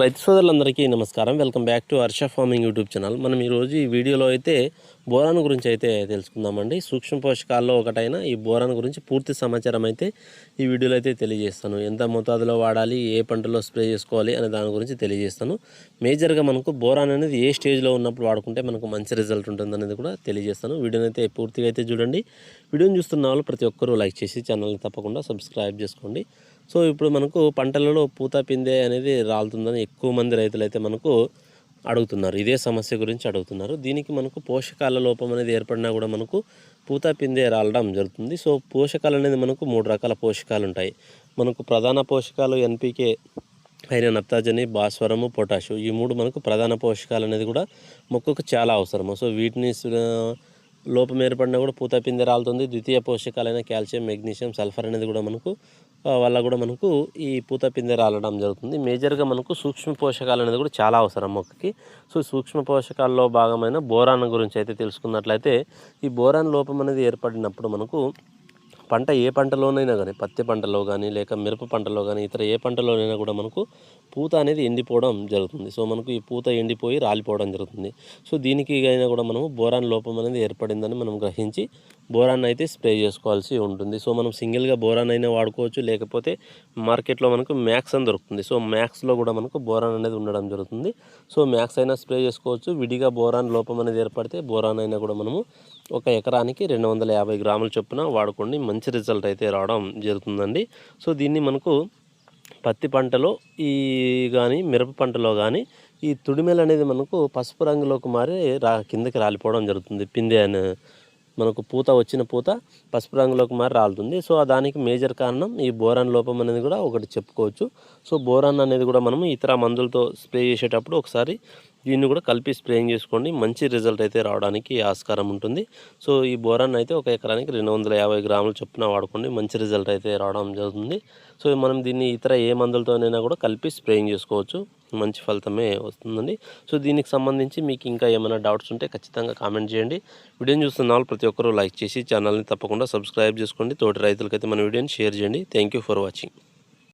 రైతు సోదరులందరికీ నమస్కారం. Welcome back to Harsha farming YouTube channel. మనం ఈరోజు ఈ వీడియోలో అయితే బోరాన్ గురించి అయితే తెలుసుకుందామండి. సూక్ష్మ పోషకాల్లో ఒకటైన ఈ బోరాన్ గురించి పూర్తి సమాచారం అయితే ఈ వీడియోలో అయితే తెలియజేస్తాను. ఎంత మోతాదులో వాడాలి ఏ పంటలో స్ప్రే చేసుకోవాలి అనే దాని గురించి తెలియజేస్తాను. మేజర్గా మనకు బోరాన్ అనేది ఏ స్టేజ్లో ఉన్నప్పుడు వాడుకుంటే మనకు మంచి రిజల్ట్ ఉంటుంది అనేది కూడా తెలియజేస్తాను. వీడియోని అయితే పూర్తిగా అయితే చూడండి. వీడియోని చూస్తున్న వాళ్ళు ప్రతి ఒక్కరూ లైక్ చేసి ఛానల్ని తప్పకుండా సబ్స్క్రైబ్ చేసుకోండి. సో ఇప్పుడు మనకు పంటలలో పూత పిందె అనేది రాలుతుందని ఎక్కువ మంది రైతులు అయితే మనకు అడుగుతున్నారు. ఇదే సమస్య గురించి అడుగుతున్నారు. దీనికి మనకు పోషకాల లోపం అనేది ఏర్పడినా కూడా మనకు పూత పిందె రాలడం జరుగుతుంది. సో పోషకాలు అనేది మనకు మూడు రకాల పోషకాలు ఉంటాయి. మనకు ప్రధాన పోషకాలు ఎన్పికే అయిన నత్తాజని భాస్వరము పొటాషు. ఈ మూడు మనకు ప్రధాన పోషకాలు అనేది కూడా మొక్కకు చాలా అవసరము. సో వీటిని లోపం ఏర్పడినా కూడా పూత పిందె రాలుతుంది. ద్వితీయ పోషకాలైన కాల్షియం మెగ్నీషియం సల్ఫర్ అనేది కూడా మనకు వల్ల కూడా మనకు ఈ పూత పిందె రాలడం జరుగుతుంది. మేజర్గా మనకు సూక్ష్మ పోషకాలు అనేది కూడా చాలా అవసరం మొక్కకి. సో సూక్ష్మ పోషకాల్లో భాగమైన బోరాన్ గురించి అయితే తెలుసుకున్నట్లయితే ఈ బోరాన్ లోపం అనేది ఏర్పడినప్పుడు మనకు పంట ఏ పంటలోనైనా కానీ పత్తి పంటలో కానీ లేక మిరప పంటలో కానీ ఇతర ఏ పంటలోనైనా కూడా మనకు పూత అనేది ఎండిపోవడం జరుగుతుంది. సో మనకు ఈ పూత ఎండిపోయి రాలిపోవడం జరుగుతుంది. సో దీనికి అయినా కూడా మనము బోరాన్ లోపం అనేది ఏర్పడిందని మనం గ్రహించి బోరాన్ అయితే స్ప్రే చేసుకోవాల్సి ఉంటుంది. సో మనం సింగిల్గా బోరాన్ అయినా వాడుకోవచ్చు. లేకపోతే మార్కెట్లో మనకు మ్యాక్స్ అని దొరుకుతుంది. సో మ్యాక్స్లో కూడా మనకు బోరాన్ అనేది ఉండడం జరుగుతుంది. సో మ్యాక్స్ అయినా స్ప్రే చేసుకోవచ్చు. విడిగా బోరాన్ లోపం అనేది ఏర్పడితే బోరాన్ అయినా కూడా మనము ఒక ఎకరానికి రెండు వందల యాభై గ్రాముల చొప్పున వాడుకోండి. మంచి రిజల్ట్ అయితే రావడం జరుగుతుందండి. సో దీన్ని మనకు పత్తి పంటలో ఈ కానీ మిరప పంటలో కానీ ఈ తుడిమెల అనేది మనకు పసుపు రంగులోకి మారి రా కిందకి రాలిపోవడం జరుగుతుంది. పిందె అనే మనకు పూత వచ్చిన పూత పసుపు రంగులోకి మారి రాలుతుంది. సో దానికి మేజర్ కారణం ఈ బోరాన్ లోపం అనేది కూడా ఒకటి చెప్పుకోవచ్చు. సో బోరాన్ అనేది కూడా మనం ఇతర మందులతో స్ప్రే చేసేటప్పుడు ఒకసారి దీన్ని కూడా కలిపి స్ప్రేయింగ్ చేసుకోండి. మంచి రిజల్ట్ అయితే రావడానికి ఆస్కారం ఉంటుంది. సో ఈ బోరాన్ అయితే ఒక ఎకరానికి రెండు వందల యాభై గ్రాములు చొప్పున వాడుకోండి. మంచి రిజల్ట్ అయితే రావడం జరుగుతుంది. సో మనం దీన్ని ఇతర ఏ మందులతోనైనా కూడా కలిపి స్ప్రేయింగ్ చేసుకోవచ్చు. మంచి ఫలితమే వస్తుందండి. సో దీనికి సంబంధించి మీకు ఇంకా ఏమైనా డౌట్స్ ఉంటే ఖచ్చితంగా కామెంట్ చేయండి. వీడియోని చూస్తున్న వాళ్ళు ప్రతి ఒక్కరూ లైక్ చేసి ఛానల్ని తప్పకుండా సబ్స్క్రైబ్ చేసుకోండి. తోటి రైతులకైతే మన వీడియోని షేర్ చేయండి. Thank you for watching.